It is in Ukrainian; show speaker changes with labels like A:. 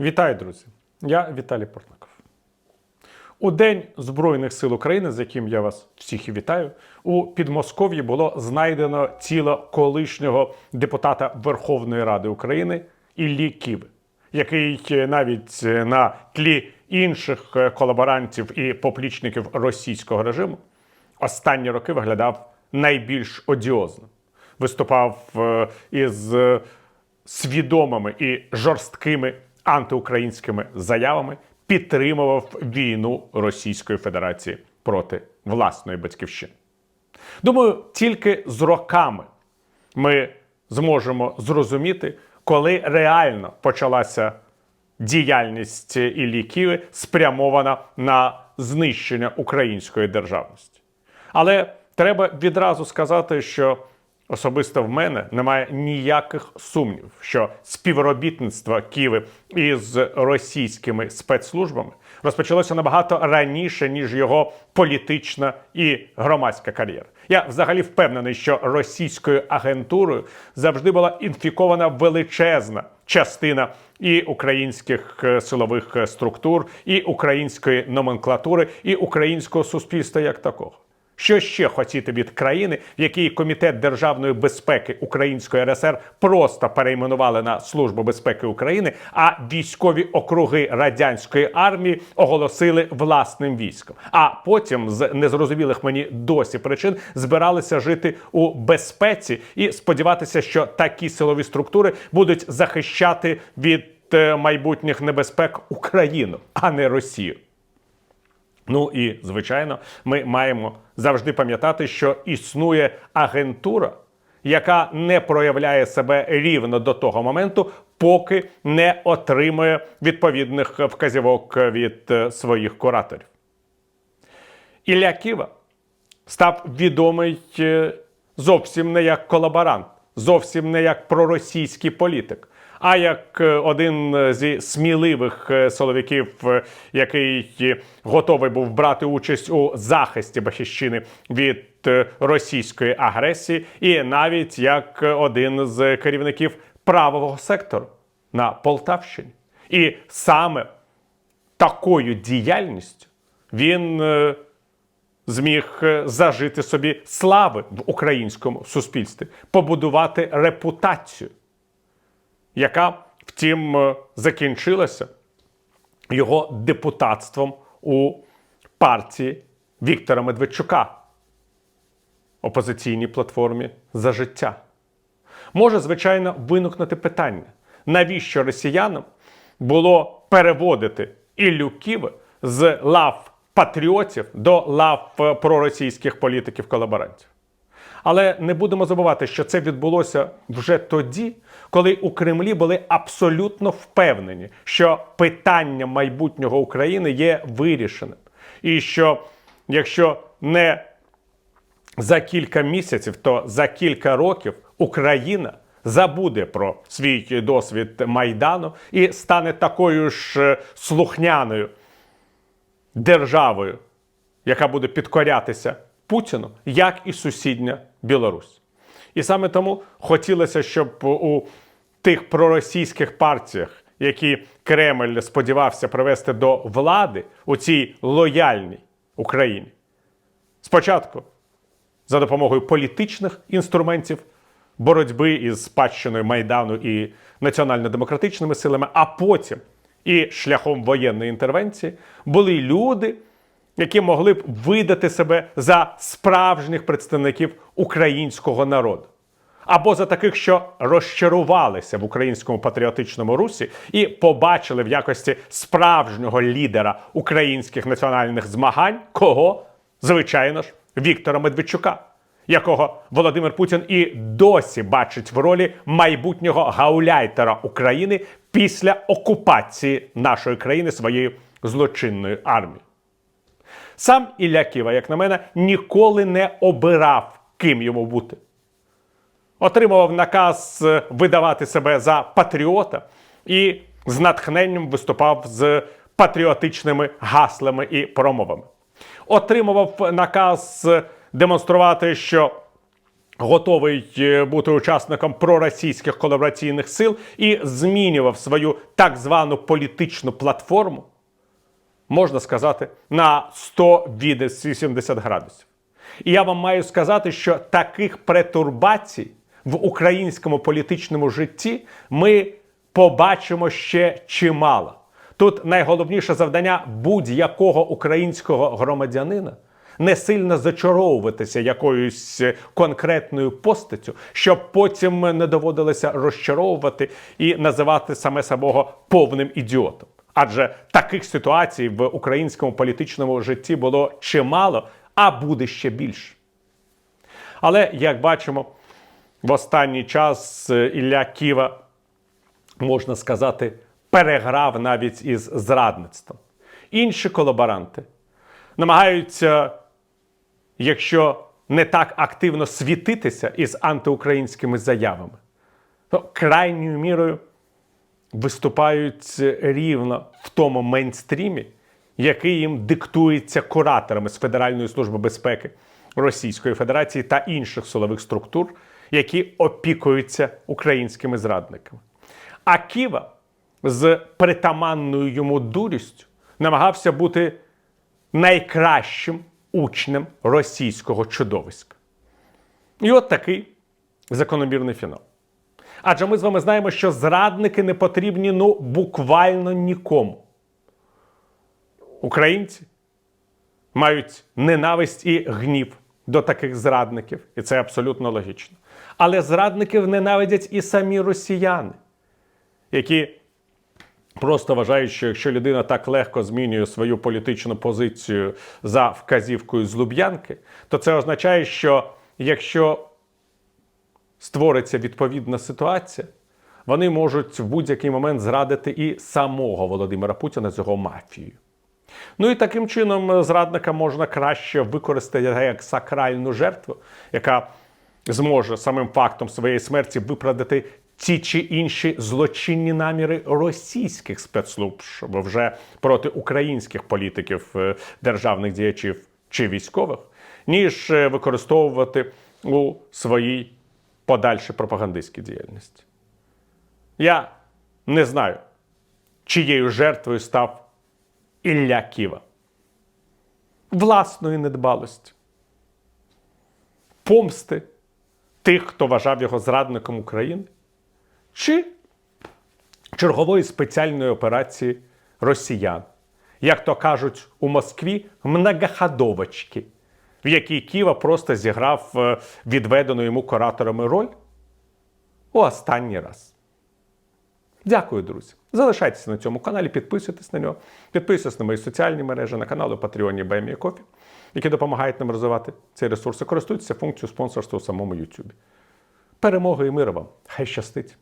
A: Вітаю, друзі! Я Віталій Портников. У День Збройних сил України, з яким я вас всіх і вітаю, у Підмосков'ї було знайдено тіло колишнього депутата Верховної Ради України Іллі Ківи, який е, навіть е, на тлі інших е, колаборантів і поплічників російського режиму останні роки виглядав найбільш одіозним. Виступав із свідомими і жорсткими антиукраїнськими заявами, підтримував війну Російської Федерації проти власної батьківщини. Думаю, тільки з роками ми зможемо зрозуміти, коли реально почалася діяльність Іллі Ківи, спрямована на знищення української державності. Але треба відразу сказати, що особисто в мене немає ніяких сумнівів, що співробітництво Києва із російськими спецслужбами розпочалося набагато раніше, ніж його політична і громадська кар'єра. Я взагалі впевнений, що російською агентурою завжди була інфікована величезна частина і українських е, силових е, структур, і української номенклатури, і українського суспільства як такого. Що ще хотіти від країни, в якій комітет державної безпеки Української РСР просто перейменували на Службу безпеки України, а військові округи радянської армії оголосили власним військом. А потім з незрозумілих мені досі причин збиралися жити у безпеці і сподіватися, що такі силові структури будуть захищати від е, майбутніх небезпек Україну, а не Росію. Ну і звичайно, ми маємо завжди пам'ятати, що існує агентура, яка не проявляє себе рівно до того моменту, поки не отримує відповідних вказівок від е, своїх кураторів. Ілля Ківа став відомий е, зовсім не як колаборант, зовсім не як проросійський політик, а як е, один зі сміливих е, силовиків, е, який е, готовий був брати участь у захисті Батьківщини від е, російської агресії, і навіть як один з керівників правого сектору на Полтавщині. І саме такою діяльністю він е, зміг е, зажити собі слави в українському суспільстві, побудувати репутацію, яка, втім, е, закінчилася його депутатством у партії Віктора Медведчука, опозиційній платформі за життя. Може, звичайно, виникнути питання, навіщо росіянам було переводити Іллю Ківи з лав патріотів до лав е, проросійських політиків-колаборантів. Але не будемо забувати, що це відбулося вже тоді, коли у Кремлі були абсолютно впевнені, що питання майбутнього України є вирішеним, і що якщо не за кілька місяців, то за кілька років Україна забуде про свій досвід майдану і стане такою ж е, слухняною державою, яка буде підкорятися Путіну, як і сусідня Білорусь. І саме тому хотілося, щоб у тих проросійських партіях, які Кремль сподівався привести до влади у цій лояльній Україні, спочатку за допомогою політичних інструментів боротьби із спадщиною Майдану і національно-демократичними силами, а потім і шляхом воєнної інтервенції були люди, які могли б видати себе за справжніх представників українського народу. Або за таких, що розчарувалися в українському патріотичному русі і побачили в якості справжнього лідера українських національних змагань, кого, звичайно ж, Віктора Медведчука, якого Володимир Путін і досі бачить в ролі майбутнього гауляйтера України після окупації нашої країни своєю злочинною армією. Сам Ілля Ківа, як на мене, ніколи не обирав, ким йому бути. Отримував наказ е, видавати себе за патріота і з натхненням виступав з патріотичними гаслами і промовами. Отримував наказ е, демонструвати, що готовий е, бути учасником проросійських колабораційних сил і змінював свою так звану політичну платформу, можна сказати, на 180 градусів. І я вам маю сказати, що таких претурбацій в українському політичному житті ми побачимо ще чимало. Тут найголовніше завдання будь-якого українського громадянина не сильно зачаровуватися якоюсь конкретною постаттю, щоб потім не доводилося розчаровувати і називати саме самого повним ідіотом. Адже таких ситуацій в українському політичному житті було чимало, а буде ще більше. Але як бачимо, в останній час е, Ілля Ківа, можна сказати, переграв навіть із зрадництвом. Інші колаборанти намагаються, якщо не так активно світитися із антиукраїнськими заявами, то крайньою мірою виступають рівно в тому мейнстрімі, який їм диктується кураторами з Федеральної служби безпеки Російської Федерації та інших силових структур, які опікуються українськими зрадниками. А Ківа з притаманною йому дурістю намагався бути найкращим учнем російського чудовиська. І от такий закономірний фінал. Адже ми з вами знаємо, що зрадники не потрібні ну буквально нікому. Українці мають ненависть і гнів до таких зрадників, і це абсолютно логічно. Але зрадників ненавидять і самі росіяни, які просто вважають, що якщо людина так легко змінює свою політичну позицію за вказівкою з Луб'янки, то це означає, що якщо створиться відповідна ситуація, вони можуть в будь-який момент зрадити і самого Володимира Путіна з його мафією. Ну і таким чином зрадника можна краще використати як сакральну жертву, яка зможе самим фактом своєї смерті виправдати ті чи інші злочинні наміри російських спецслужб вже проти українських політиків, е, державних діячів чи військових, ніж е, використовувати у своїй подальшій пропагандистській діяльності. Я не знаю, чиєю жертвою став Ілля Ківа. Власної недбалості, помсти тих, хто вважав його зрадником України, чи чергової спеціальної операції росіян, як то кажуть у Москві, многоходовочки, в якій Ківа просто зіграв е, відведену йому кураторами роль у останній раз. Дякую, друзі. Залишайтеся на цьому каналі, підписуйтесь на нього, підписуйтесь на мої соціальні мережі, на канали Patreon BME Coffee, які допомагають нам розвивати цей ресурс. Користуйтеся функцією спонсорства у самому YouTube. Перемоги і миру вам! Хай щастить!